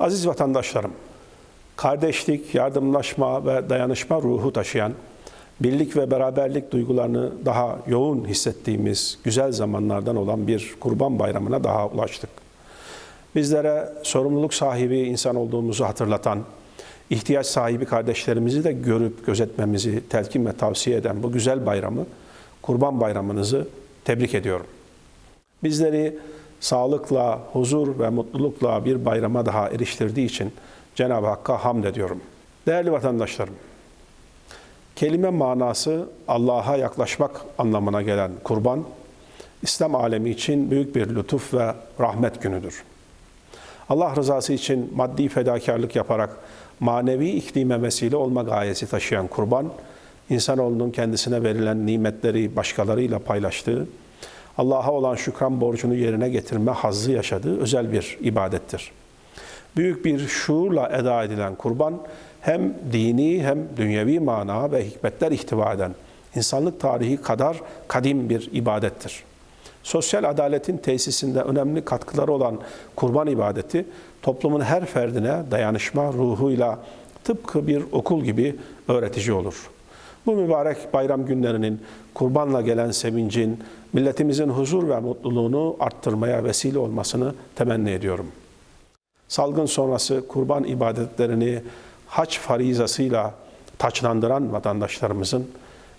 Aziz vatandaşlarım, kardeşlik, yardımlaşma ve dayanışma ruhu taşıyan, birlik ve beraberlik duygularını daha yoğun hissettiğimiz güzel zamanlardan olan bir Kurban Bayramı'na daha ulaştık. Bizlere sorumluluk sahibi insan olduğumuzu hatırlatan, ihtiyaç sahibi kardeşlerimizi de görüp gözetmemizi telkin ve tavsiye eden bu güzel bayramı, Kurban Bayramınızı tebrik ediyorum. Bizleri sağlıkla, huzur ve mutlulukla bir bayrama daha eriştirdiği için Cenab-ı Hakk'a hamd ediyorum. Değerli vatandaşlarım, kelime manası Allah'a yaklaşmak anlamına gelen kurban, İslam alemi için büyük bir lütuf ve rahmet günüdür. Allah rızası için maddi fedakarlık yaparak manevi iklime vesile olma gayesi taşıyan kurban, insanoğlunun kendisine verilen nimetleri başkalarıyla paylaştığı, Allah'a olan şükran borcunu yerine getirme hazzı yaşadığı özel bir ibadettir. Büyük bir şuurla eda edilen kurban hem dini hem dünyevi mana ve hikmetler ihtiva eden insanlık tarihi kadar kadim bir ibadettir. Sosyal adaletin tesisinde önemli katkıları olan kurban ibadeti toplumun her ferdine dayanışma ruhuyla tıpkı bir okul gibi öğretici olur. Bu mübarek bayram günlerinin kurbanla gelen sevincin milletimizin huzur ve mutluluğunu arttırmaya vesile olmasını temenni ediyorum. Salgın sonrası kurban ibadetlerini haç farizasıyla taçlandıran vatandaşlarımızın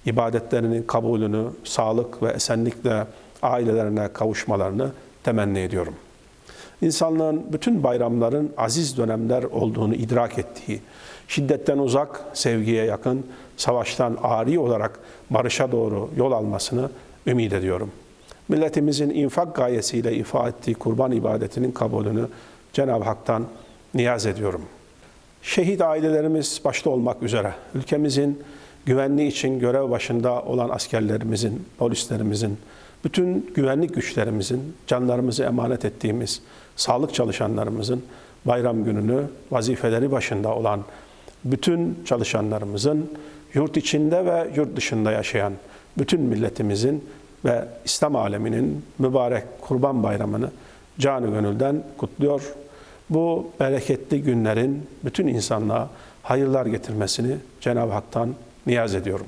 ibadetlerinin kabulünü sağlık ve esenlikle ailelerine kavuşmalarını temenni ediyorum. İnsanlığın bütün bayramların aziz dönemler olduğunu idrak ettiği, şiddetten uzak, sevgiye yakın, savaştan ari olarak barışa doğru yol almasını ümit ediyorum. Milletimizin infak gayesiyle ifa ettiği kurban ibadetinin kabulünü Cenab-ı Hak'tan niyaz ediyorum. Şehit ailelerimiz başta olmak üzere ülkemizin güvenliği için görev başında olan askerlerimizin, polislerimizin, bütün güvenlik güçlerimizin, canlarımızı emanet ettiğimiz sağlık çalışanlarımızın bayram gününü vazifeleri başında olan bütün çalışanlarımızın yurt içinde ve yurt dışında yaşayan bütün milletimizin ve İslam aleminin mübarek Kurban Bayramı'nı canı gönülden kutluyor. Bu bereketli günlerin bütün insanlığa hayırlar getirmesini Cenab-ı Hak'tan niyaz ediyorum.